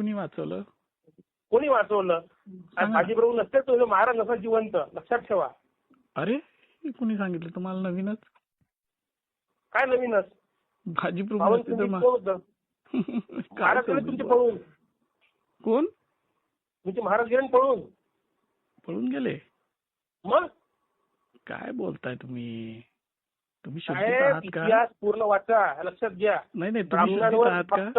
कुणी वाचवलं? कोणी वाचवलं? ना. बाजीप्रभू नसते तो महाराज नसा जिवंत. लक्षात ठेवा. अरे कुणी सांगितलं? तुम्हाला नवीनच? काय नवीनच? भाजी प्रभू भावन नसते तर तुम्ही मा- कोण होतं? काय महाराज गेले समजून तुमचे पळून. कोण? तुमचे महाराज गेले पळून. पळून गेले? मग? काय बोलताय तुम्ही? तुम्ही इतिहास पूर्ण वाचा. लक्षात घ्या. नाही नाही फक्त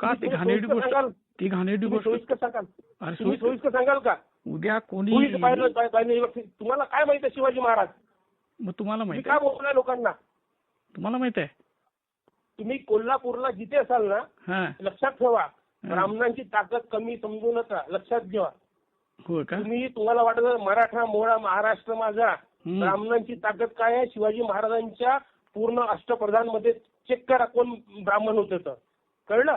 का ते घाणेरडी गोष्ट सांगाल? ती घाणेरडी गोष्ट सोयीस्कर सांगाल. अरे सोयीस्कर- सांगाल का? उद्या कोणी तुम्हाला काय माहिती आहे शिवाजी महाराज? मग तुम्हाला तुम्ही माहीत काय बोलताय लोकांना? तुम्हाला माहीत आहे. तुम्ही कोल्हापूरला जिथे असाल ना लक्षात ठेवा. ब्राह्मणांची ताकद कमी समजू नका. लक्षात घ्या हो का? तुम्ही तुम्हाला वाटत मराठा मोळा महाराष्ट्र माझा. ब्राह्मणांची ताकद काय आहे? शिवाजी महाराजांच्या पूर्ण अष्टप्रधानमध्ये चेक करा कोण ब्राह्मण होते तर. कळलं.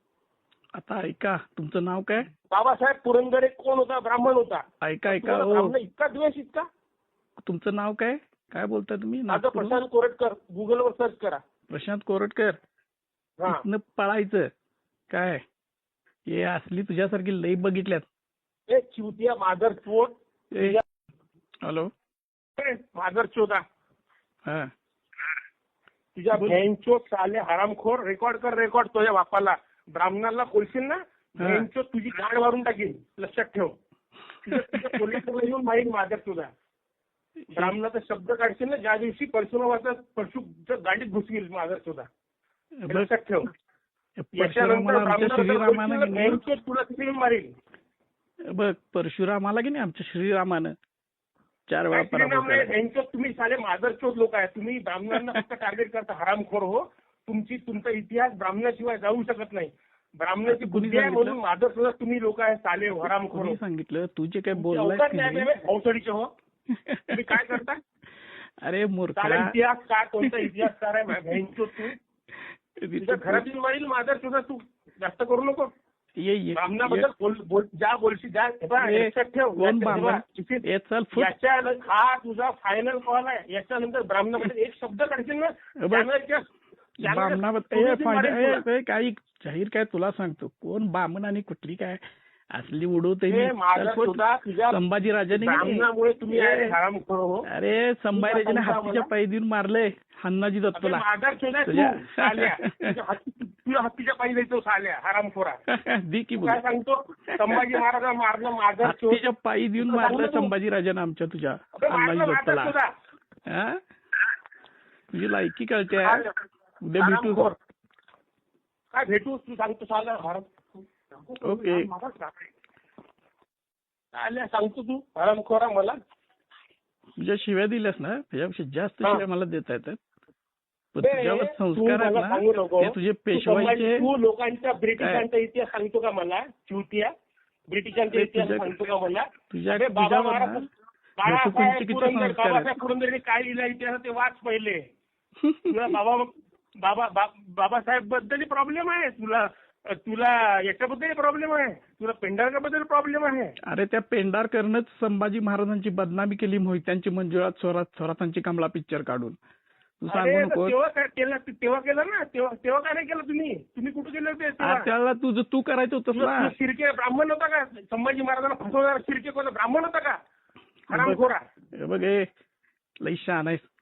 आता ऐका तुमचं नाव काय? बाबासाहेब पुरंदरे कोण होता? ब्राह्मण होता. ऐका ऐका तुम्हाला हो. ब्राह्मण इतका द्वेष इतका? तुमचं नाव काय? काय बोलताय तुम्ही? माझं नागपूर प्रशांत कोरटकर. गुगलवर सर्च करा. प्रशांत कोरटकर? हा. इथनं पळायचं. काय? हे असली तुझ्यासारखी लई बघितल्यात. ए चिवतिया मादर चोट ए, हॅलो. मादर चोदा. हा. तुझ्या बोल. बँचोत साले हरामखोर. रेकॉर्ड कर रेकॉर्ड तुझ्या बापाला. ब्राह्मणाला बोलशील ना. बँचोत तुझी गाड मारून टाकील लक्षात ठेव. तुझं- तुझं कोल्हापूरला येऊन माहीत मादर चोदा ब्राह्मणाचा शब्द काढशील ना ज्या दिवशी परशुरामाचा परशु गाडीत घुसवील हे बघ लक्षात ठेव. तुला मारेल बघ परशुरामाला की नाही आमच्या श्रीरामानं चार वेळा यांच्यात तुम्ही साले मादरचोद लोक आहे तुम्ही ब्राह्मणांना फक्त टार्गेट करता हरामखोर हो. तुमची तुमचा इतिहास ब्राह्मणाशिवाय जाऊ शकत नाही. ब्राह्मणाची बुद्धी आहे? म्हणून मादरचोद तुम्ही लोक आहे साले हरामखोर कोणी सांगितलं? तू जे काय बोललाय अवसडीचे हो. तुम्ही काय करता? अरे मूर्खा. इतिहास काय कोणता इतिहासकार आहे? तू. तुझ्या घरात येऊन मारील मादरचोद तू. जास्त करू नको. ज्या बोलशी हे तुझा फायनल कॉल आहे. याच्यानंतर ब्राह्मणाबद्दल एक शब्द काढशील ना? बामणाबद्दल काही जाहीर काय तुला सांगतो. कोण बामण आणि कुठली काय? असली उडवते हे माझा सुद्धा तुझ्या संभाजी राजाने की नाही? ब्राह्मणामुळे तुम्ही ए, आहे हरामखोर हो. अरे संभाजी राजाने तुला सांगतो हत्तीच्या. पायी देऊन मारले हन्नाजी दत्तला हत्तीच्या पायी जायचो साल्या हरामखोरा दी की काय सांगतो? संभाजी महाराज मारलं माझा हत्तीच्या पायी देऊन मारलं सांगतो तू. संभाजी राजाने आमच्या तुझ्या हन्नाजी दत्तला. हा? तुझी लायकी कळते. हा? उद्या भेटू. काय भेटू तू सांगतो साला हराम ओके. सांगतो तू हरामखोरा मला तुझ्या शिव्या दिल्यास ना त्याच्यापेक्षा जास्त. शिव्या मला देता येतात तुझ्यावर संस्कार आहेत ना तुझे पेशवाईचे तू लोकांच्या ब्रिटिशांचा इतिहास सांगतो का मला? चिवटिया ब्रिटिशांचा इतिहास सांगतो का मला? तुझ्या अरे बाबा महाराज बाळासाहेब पुरंदर. बाबासाहेब पुरंदरेने काय लिहिलं इतिहास ते वाच पहिले. बाबा बाबा बाबासाहेबबद्दल प्रॉब्लेम आहे. तुला तुला याच्याबद्दल प्रॉब्लेम आहे. तुला पेंढारकाबद्दल प्रॉब्लेम आहे. अरे त्या पेंढारकरनंच संभाजी महाराजांची बदनामी केली मोहित्यांची मंजुळात स्वरात स्वरातांची कमला पिक्चर काढून. तेव्हा काय केलं तेव्हा केलं ना? तेव्हा तेव्हा काय नाही केलं तुम्ही? तुम्ही कुठे गेले होते? त्याला तुझं तू करायचं होतं शिर्के ब्राह्मण होता का? संभाजी महाराजांना फसवणारा शिर्के कोणता ब्राह्मण होता का? बघ लई शहाण आहेस.